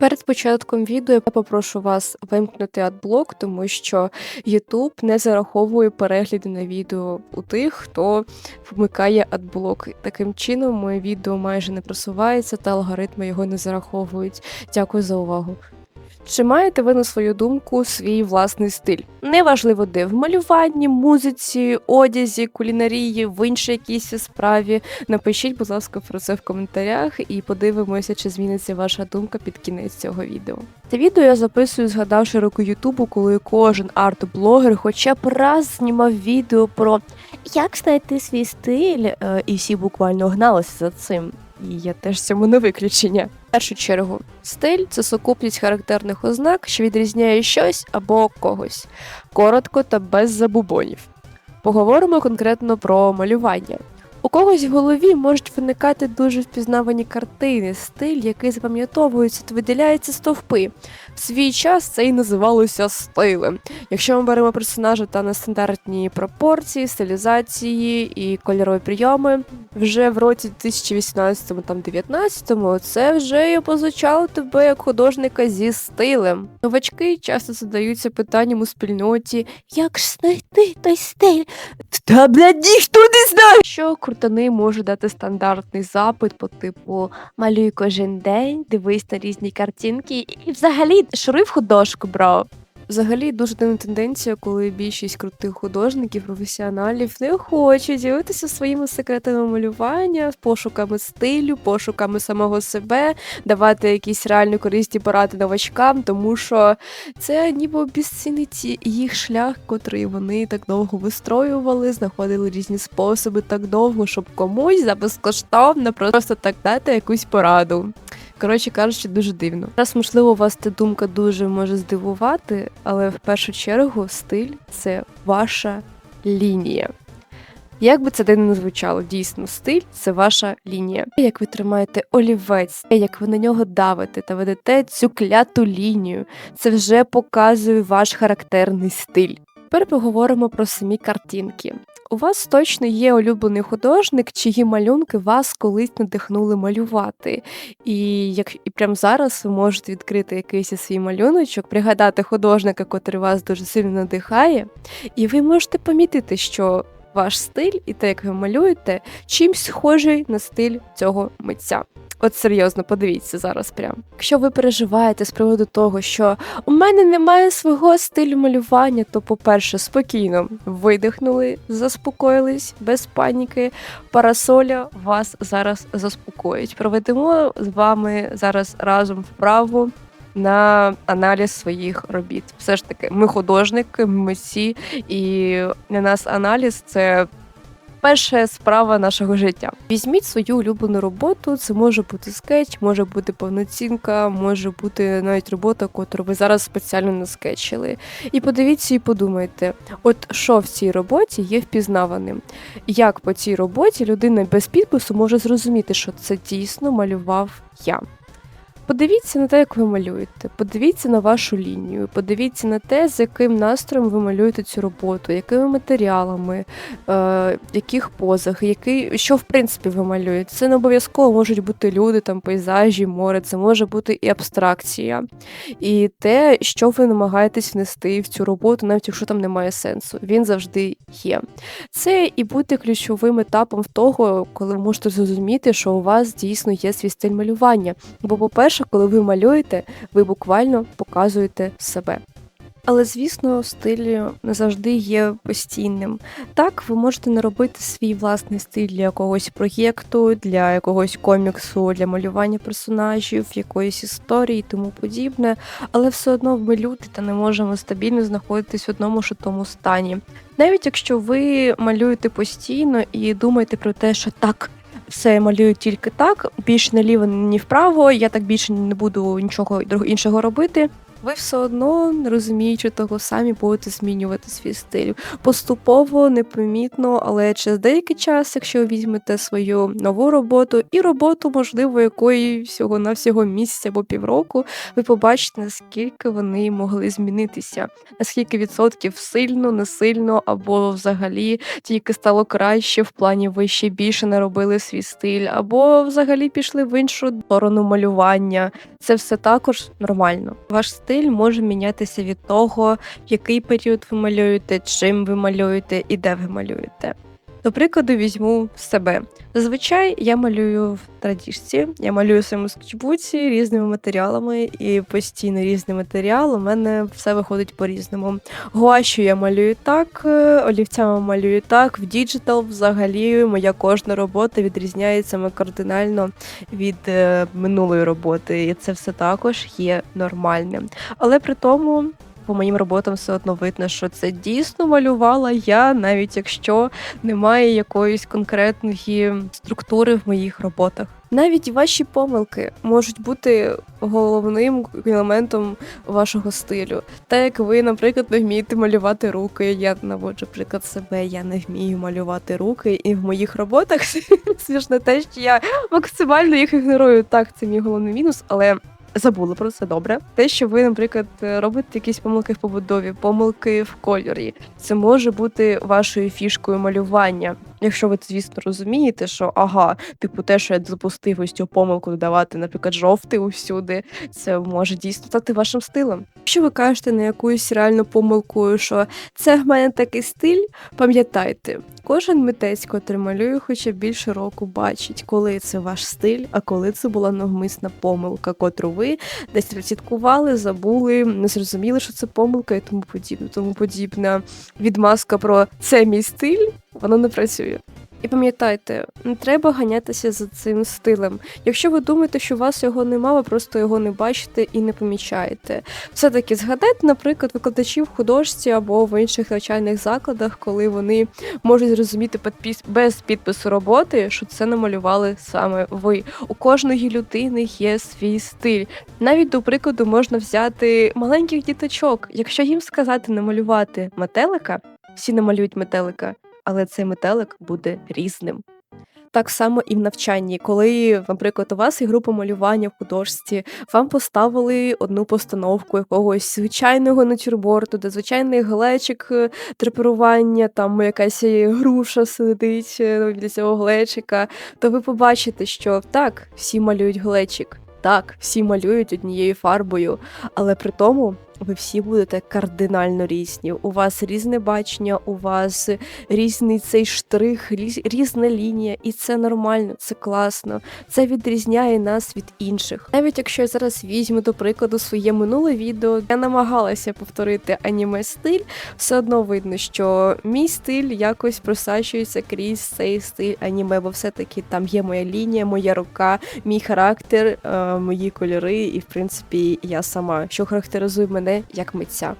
Перед початком відео я попрошу вас вимкнути адблок, тому що YouTube не зараховує перегляди на відео у тих, хто вмикає адблок. Таким чином, моє відео майже не просувається та алгоритми його не зараховують. Дякую за увагу. Чи маєте ви на свою думку свій власний стиль? Неважливо де в малюванні, музиці, одязі, кулінарії, в іншій якійсь справі. Напишіть, будь ласка, про це в коментарях і подивимося, чи зміниться ваша думка під кінець цього відео. Це відео я записую, згадавши роки Ютубу, коли кожен арт-блогер хоча б раз знімав відео про як знайти свій стиль, е, і всі буквально гналися за цим. І я теж цьому не виключення. В першу чергу, стиль це сукупність характерних ознак, що відрізняє щось або когось, коротко та без забубонів. Поговоримо конкретно про малювання. У когось в голові можуть виникати дуже впізнавані картини, стиль, який запам'ятовується та виділяється стовпи. В свій час це і називалося стилем. Якщо ми беремо персонажа та нестандартні пропорції, стилізації і кольорові прийоми, вже в році 2018-19 це вже і позначало тебе як художника зі стилем. Новачки часто задаються питанням у спільноті, як ж знайти той стиль? Та блядь, ніхто не знає! Що крутани може дати стандартний запит по типу малюй кожен день, дивись на різні картинки і взагалі шриф художку, бро. Взагалі дуже дивна тенденція, коли більшість крутих художників, професіоналів не хочуть ділитися своїми секретами малювання, пошуками стилю, пошуками самого себе, давати якісь реально корисні поради новачкам, тому що це ніби обіцінить їх шлях, котрий вони так довго вистроювали, знаходили різні способи так довго, щоб комусь за безкоштовно просто так дати якусь пораду. Коротше кажучи, дуже дивно. Зараз, можливо, вас ця думка дуже може здивувати, але в першу чергу стиль це ваша лінія. Як би це дивно не звучало, дійсно, стиль це ваша лінія. Як ви тримаєте олівець, як ви на нього давите та ведете цю кляту лінію, це вже показує ваш характерний стиль. Тепер поговоримо про самі картинки. У вас точно є улюблений художник, чиї малюнки вас колись надихнули малювати. І як і прямо зараз ви можете відкрити якийсь свій малюночок, пригадати художника, котрий вас дуже сильно надихає, і ви можете помітити, що ваш стиль і те, як ви малюєте, чимсь схожий на стиль цього митця. От серйозно, подивіться зараз прям. Якщо ви переживаєте з приводу того, що у мене немає свого стилю малювання, то, по-перше, спокійно видихнули, заспокоїлись, без паніки. Парасоля вас зараз заспокоїть. Проведемо з вами зараз разом вправу. На аналіз своїх робіт. Все ж таки, ми художники, ми митці, і для нас аналіз це перша справа нашого життя. Візьміть свою улюблену роботу. Це може бути скетч, може бути повноцінка, може бути навіть робота, яку ви зараз спеціально наскетчили. І подивіться і подумайте, от що в цій роботі є впізнаваним. Як по цій роботі людина без підпису може зрозуміти, що це дійсно малював я. Подивіться на те, як ви малюєте, подивіться на вашу лінію, подивіться на те, з яким настроєм ви малюєте цю роботу, якими матеріалами, е, яких позах, який, що в принципі ви малюєте. Це не обов'язково можуть бути люди, там пейзажі, море, це може бути і абстракція. І те, що ви намагаєтесь внести в цю роботу, навіть якщо там немає сенсу, він завжди є. Це і буде ключовим етапом того, коли ви можете зрозуміти, що у вас дійсно є свій стиль малювання. Бо, по-перше, коли ви малюєте, ви буквально показуєте себе. Але, звісно, стиль не завжди є постійним. Так, ви можете не робити свій власний стиль для якогось проєкту, для якогось коміксу, для малювання персонажів, якоїсь історії і тому подібне, але все одно ми люди та не можемо стабільно знаходитись в одному ж тому стані. Навіть якщо ви малюєте постійно і думаєте про те, що так все малюю тільки так, більш наліво, ні вправо. Я так більше не буду нічого іншого робити. Ви все одно, не розуміючи того, самі будете змінювати свій стиль. Поступово, непомітно, але через деякий час, якщо візьмете свою нову роботу і роботу, можливо, якої всього на всього місяця або півроку, ви побачите, наскільки вони могли змінитися, наскільки відсотків сильно, не сильно, або взагалі тільки стало краще в плані ви ще більше наробили свій стиль, або взагалі пішли в іншу сторону малювання. Це все також нормально. Ваш може мінятися від того, в який період ви малюєте, чим ви малюєте і де ви малюєте. До прикладу, візьму себе. Зазвичай я малюю в традіжці, я малюю в своєму скетчбуці різними матеріалами, і постійно різний матеріал. У мене все виходить по-різному. Гуашю я малюю так, е, олівцями малюю так. В діджитал взагалі моя кожна робота відрізняється кардинально від е, минулої роботи, і це все також є нормальним. Але при тому. По моїм роботам все одно видно, що це дійсно малювала я, навіть якщо немає якоїсь конкретної структури в моїх роботах. Навіть ваші помилки можуть бути головним елементом вашого стилю. Так як ви, наприклад, не вмієте малювати руки. Я наводжу приклад себе, я не вмію малювати руки, і в моїх роботах смішно те, що я максимально їх ігнорую. Так, це мій головний мінус, але. Забула про це добре. Те, що ви, наприклад, робите якісь помилки в побудові, помилки в кольорі, це може бути вашою фішкою малювання. Якщо ви звісно розумієте, що ага, типу, те, що я допустив ось цю помилку додавати, наприклад, жовтий усюди, це може дійсно стати вашим стилем. Якщо ви кажете на якусь реальну помилку, що це в мене такий стиль, пам'ятайте, кожен митець, котрий малює, хоча більше року бачить, коли це ваш стиль, а коли це була навмисна помилка, котру ви десь розсідкували, забули, не зрозуміли, що це помилка і тому подібне. Тому подібна відмазка про це мій стиль воно не працює. І пам'ятайте, не треба ганятися за цим стилем. Якщо ви думаєте, що у вас його нема, ви просто його не бачите і не помічаєте. Все-таки згадайте, наприклад, викладачів в художці або в інших навчальних закладах, коли вони можуть зрозуміти без підпису роботи, що це намалювали саме ви. У кожної людини є свій стиль. Навіть до прикладу можна взяти маленьких діточок. Якщо їм сказати намалювати метелика, всі намалюють метелика але цей метелик буде різним. Так само і в навчанні, коли, наприклад, у вас є група малювання в художці, вам поставили одну постановку якогось звичайного натюрборту, де звичайний глечик е, драпірування, там якась груша сидить е, біля цього глечика, то ви побачите, що так, всі малюють глечик, так, всі малюють однією фарбою, але при тому ви всі будете кардинально різні. У вас різне бачення, у вас різний цей штрих, різна лінія, і це нормально, це класно. Це відрізняє нас від інших. Навіть якщо я зараз візьму до прикладу своє минуле відео, я намагалася повторити аніме стиль, все одно видно, що мій стиль якось просачується крізь цей стиль аніме, бо все-таки там є моя лінія, моя рука, мій характер, е, мої кольори, і в принципі я сама, що характеризує мене як митця.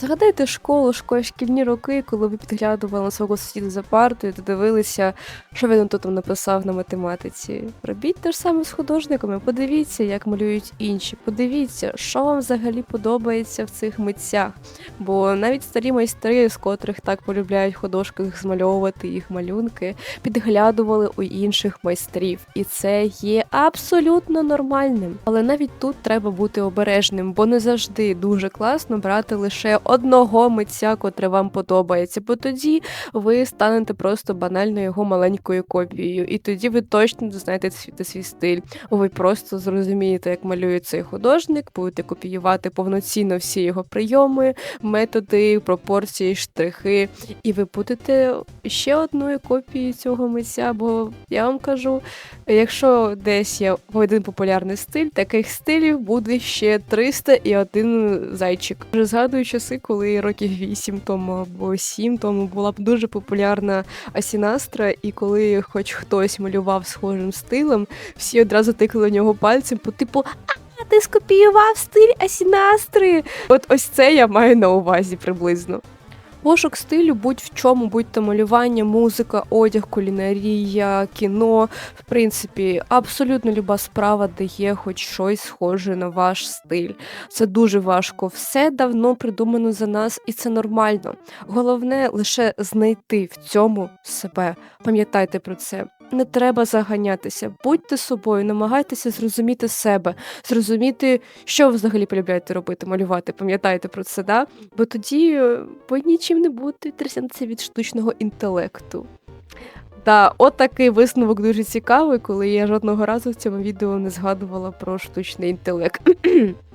Згадайте школу, шкільні роки, коли ви підглядували на свого сусіда за партою та дивилися, що він тут написав на математиці. Робіть те ж саме з художниками, подивіться, як малюють інші. Подивіться, що вам взагалі подобається в цих митцях. Бо навіть старі майстри, з котрих так полюбляють художки змальовувати їх малюнки, підглядували у інших майстрів. І це є абсолютно нормальним. Але навіть тут треба бути обережним, бо не завжди дуже класно брати лише одного митця, котре вам подобається, бо тоді ви станете просто банально його маленькою копією, і тоді ви точно дізнаєте свій, свій стиль. Ви просто зрозумієте, як малює цей художник, будете копіювати повноцінно всі його прийоми, методи, пропорції, штрихи, і ви будете ще одною копією цього митця. Бо я вам кажу, якщо десь є один популярний стиль, таких стилів буде ще 300 і один зайчик. Вже згадую часи, коли років 8 тому або 7 тому була б дуже популярна Асінастра, і коли хоч хтось малював схожим стилем, всі одразу тикали в нього пальцем, по типу. Ти скопіював стиль Асінастри. От ось це я маю на увазі приблизно. Пошук стилю будь в чому, будь то малювання, музика, одяг, кулінарія, кіно. В принципі, абсолютно люба справа, де є хоч щось схоже на ваш стиль. Це дуже важко. Все давно придумано за нас, і це нормально. Головне лише знайти в цьому себе. Пам'ятайте про це. Не треба заганятися, будьте собою, намагайтеся зрозуміти себе, зрозуміти, що ви взагалі полюбляєте робити, малювати. Пам'ятайте про це, да? Бо тоді е, ви нічим не будете трясятися від штучного інтелекту. Та от такий висновок дуже цікавий, коли я жодного разу в цьому відео не згадувала про штучний інтелект.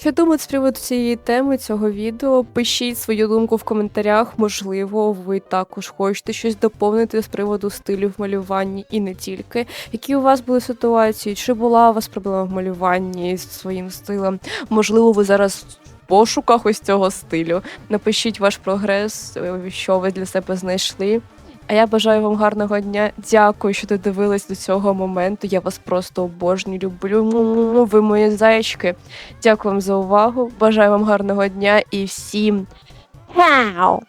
Що думаєте з приводу цієї теми цього відео? Пишіть свою думку в коментарях. Можливо, ви також хочете щось доповнити з приводу стилю в малюванні і не тільки. Які у вас були ситуації? Чи була у вас проблема в малюванні з своїм стилем? Можливо, ви зараз пошуках ось цього стилю. Напишіть ваш прогрес, е, що ви для себе знайшли. А я бажаю вам гарного дня. Дякую, що додивились до цього моменту. Я вас просто обожнюю, люблю. Ви мої зайчики. Дякую вам за увагу. Бажаю вам гарного дня і всім. Хау!